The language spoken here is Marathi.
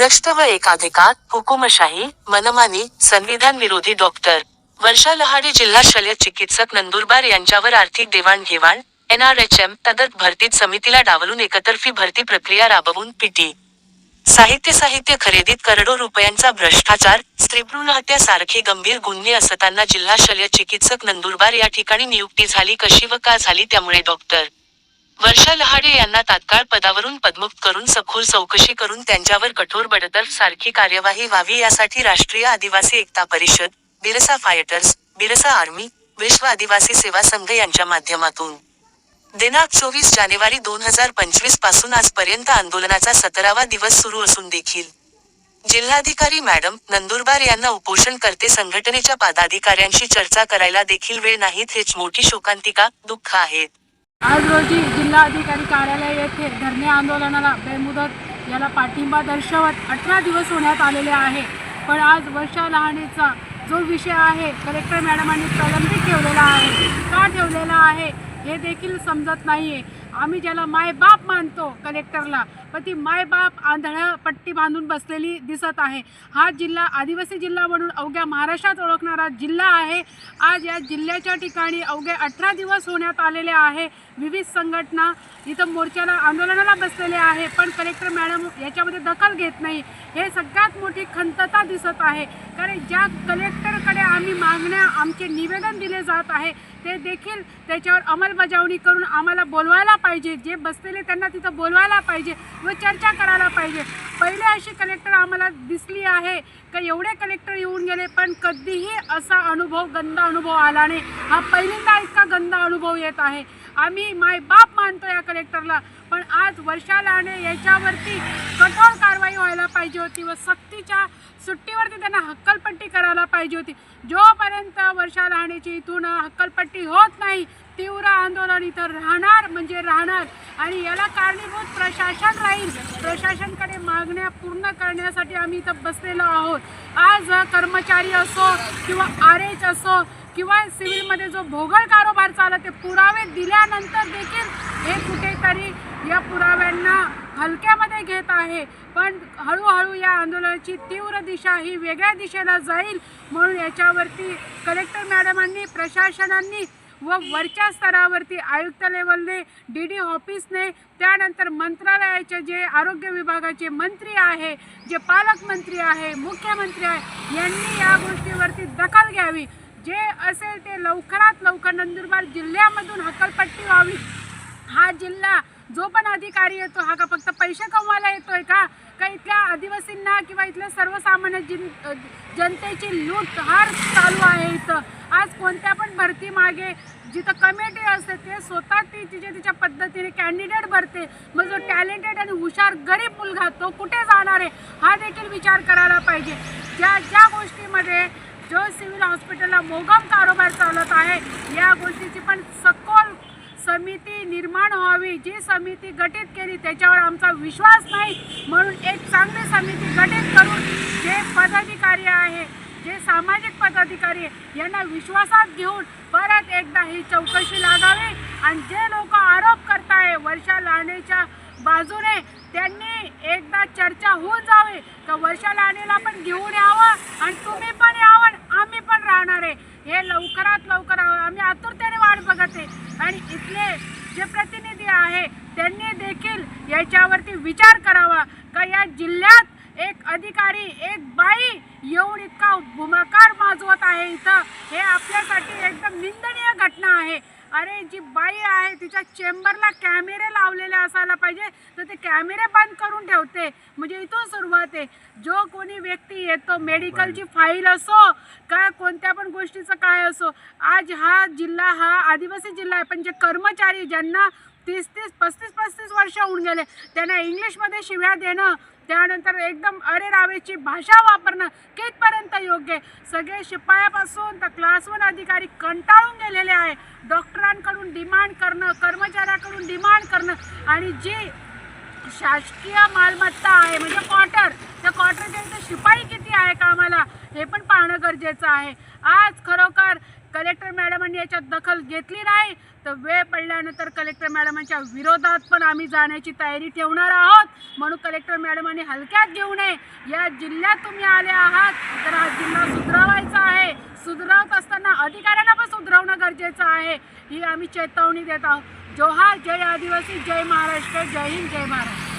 भ्रष्ट व एकाधिकार हुकुमशाही मनमानी संविधान विरोधी डॉक्टर वर्षा लहाडे जिल्हा शल्य चिकित्सक नंदुरबार यांच्यावर आर्थिक देवाणघेवाण एनआरएचएम तदत भरतीत समितीला डावलून एकतर्फी भरती प्रक्रिया राबवून पीटी. साहित्य साहित्य खरेदीत करोडो रुपयांचा भ्रष्टाचार स्त्रीभ्रूण हत्या सारखे गंभीर गुन्हे असताना जिल्हा शल्य चिकित्सक नंदुरबार या ठिकाणी नियुक्ती झाली कशी व का झाली त्यामुळे डॉक्टर वर्षा लहाडे यांना तात्काळ पदावरून पदमुक्त करून सखोल चौकशी करून त्यांच्यावर कठोर बडतर्फ सारखी कार्यवाही व्हावी यासाठी राष्ट्रीय आदिवासी एकता परिषद बिरसा फायटर्स बिरसा आर्मी विश्व आदिवासी सेवा संघ यांच्या माध्यमातून. दिनांक चोवीस जानेवारी दोन हजार पंचवीसपासून आजपर्यंत आंदोलनाचा सतरावा दिवस सुरू असून देखील. जिल्हाधिकारी मॅडम नंदुरबार यांना उपोषण करते संघटनेच्या पदाधिकाऱ्यांशी चर्चा करायला देखील वेळ नाहीत हेच मोठी शोकांतिका दुःख आहेत. आज रोजी जिल्हाधिकारी कार्यालय येथे धरणे आंदोलनाला बेमुदत याला पाठिंबा दर्शवत अठरा दिवस होण्यात आलेले आहे. पण आज वर्षा लहानेचा जो विषय आहे कलेक्टर मॅडमांनी प्रलंबित ठेवलेला आहे का ठेवलेला आहे हे देखील समजत नाही आहे आम्ही ज्याला मायबाप मानतो कलेक्टरला पण ती मायबाप आंधळं पट्टी बांधून बसलेली दिसत आहे. हा जिल्हा आदिवासी जिल्हा म्हणून अवघ्या महाराष्ट्रात ओळखणारा जिल्हा आहे. आज या जिल्ह्याच्या ठिकाणी अवघे अठरा दिवस होण्यात आलेले आहे. विविध संघटना इथं मोर्चाला आंदोलनाला बसलेले आहे. पण कलेक्टर मॅडम याच्यामध्ये दखल घेत नाही. हे सगळ्यात मोठी खंतता दिसत आहे. कारण ज्या कलेक्टरकडे आम्ही मागण्या आमचे निवेदन दिले जात आहे ते देखील त्याच्यावर अंमलबजावणी करून आम्हाला बोलवायला पाहिजे. जे बसलेले त्यांना तिथं बोलवायला पाहिजे. व चर्चा करायला पाहिजे. पहिले अशी कलेक्टर आम्हाला दिसली आहे का एवढे कलेक्टर येऊन गेले पण कधीही असा अनुभव गंदा अनुभव आला नाही. हा पहिल्यांदा इतका गंदा अनुभव येत आहे. आम्ही माय बाप मानतो या कलेक्टरला पण आज वर्षालाने याच्यावरती कठोर कारवाई व्हायला पाहिजे होती व सक्तीच्या सुट्टीवरती त्यांना हक्कलपट्टी करायला पाहिजे होती. जोपर्यंत वर्षा राहण्याची इथून हक्कलपट्टी होत नाही तीव्र आंदोलन इथं राहणार म्हणजे राहणार. आणि याला कारणीभूत प्रशासन राहील. प्रशासनकडे मागण्या पूर्ण करण्यासाठी आम्ही इथं बसलेलो आहोत. आज कर्मचारी असो किंवा आर एच असो किंवा सिव्हिलमध्ये जो भोगळ कारोबार चालला ते पुरावे दिल्यानंतर देखील हे कुठेतरी या पुराव्यांना हलक्यामध्ये घेत आहे. पण हळूहळू या आंदोलनाची तीव्र दिशा ही वेगळ्या दिशेला जाईल म्हणून याच्यावरती कलेक्टर मॅडमांनी प्रशासनांनी व वरच्या स्तरावरती आयुक्त लेवलने डी डी ऑफिसने त्यानंतर मंत्रालयाचे जे आरोग्य विभागाचे मंत्री आहे जे पालकमंत्री आहे मुख्यमंत्री आहे यांनी या गोष्टीवरती दखल घ्यावी. जे असेल ते लवकरात लवकर नंदुरबार जिल्ह्यामधून हकलपट्टी व्हावी. हा जिल्हा जो पण अधिकारी येतो हा का फक्त पैसे कमवायला येतोय का? का इथल्या आदिवासींना किंवा इथल्या सर्वसामान्य जिन जनतेची लूट हार चालू आहे इथं. आज कोणत्या पण भरती मागे जिथं कमिटी असते ते स्वतः ती तिच्या तिच्या पद्धतीने कॅन्डिडेट भरते. मग जो टॅलेंटेड आणि हुशार गरीब मुलगा तो कुठे जाणार आहे हा देखील विचार करायला पाहिजे. ज्या ज्या गोष्टीमध्ये जो सिव्हिल हॉस्पिटलला मोगम कारोबार चालत आहे या गोष्टीची पण सखोल समिती निर्माण व्हावी. जी समिती गठीत केली त्याच्यावर आमचा विश्वास नाही. म्हणून एक चांगली समिती गठीत करून जे पदाधिकारी आहे जे सामाजिक पदाधिकारी आहे यांना विश्वासात घेऊन परत एकदा ही चौकशी लागावी. आणि जे लोक आरोप करताय वर्षा लाणेच्या बाजूने त्यांनी एकदा चर्चा होऊन जावी. का वर्षा लाणेला पण घेऊन यावं? आणि तुम्ही पण यावं आम्ही पण राहणार आहे. हे लवकरात लवकर आम्ही आणि इथले जे प्रतिनिधी आहे त्यांनी देखील याच्यावरती विचार करावा. का या जिल्ह्यात एक अधिकारी एक बाई येऊन इतका भूमाकार माजवत आहे इथं? हे आपल्यासाठी एकदम निंदनीय घटना आहे. अरे जी बाई आहे तिच्या चेंबरला कॅमेरे लावलेले असायला पाहिजे तर ते कॅमेरे बंद करून ठेवते. म्हणजे इथून सुरुवात आहे. जो कोणी व्यक्ती येतो मेडिकलची फाईल असो का कोणत्या पण गोष्टीचं काय असो आज हा जिल्हा हा आदिवासी जिल्हा आहे पण जे कर्मचारी ज्यांना तीस तीस पस्तीस पस्तीस वर्ष होऊन गेले. त्यांना इंग्लिशमध्ये शिव्या देणं त्यानंतर एकदम अरे रावेची भाषा वापरणं कितपर्यंत योग्य? आहे सगळे शिपायापासून तर क्लास वन अधिकारी कंटाळून गेलेले आहे. डॉक्टरांकडून डिमांड करणं कर्मचाऱ्याकडून डिमांड करणं आणि जी शासकीय मालमत्ता आहे. म्हणजे क्वार्टर त्या क्वार्टरच्या इथे शिपाई किती आहे कामाला हे पण पाहणं गरजेचं आहे. आज खरोखर कलेक्टर मॅडमांनी याच्यात दखल घेतली नाही तर वेळ पडल्यानंतर कलेक्टर मॅडमांच्या विरोधात पण आम्ही जाण्याची तयारी ठेवणार आहोत. म्हणून कलेक्टर मॅडमांनी हलक्यात घेऊ नये. या जिल्ह्यात तुम्ही आले आहात तर हा जिल्हा सुधरवायचा आहे. सुधरवत असताना अधिकाऱ्यांना पण सुधरवणं गरजेचं आहे. ही आम्ही चेतावणी देत आहोत. जोहार जय आदिवासी जय महाराष्ट्र जय हिंद जय महाराष्ट्र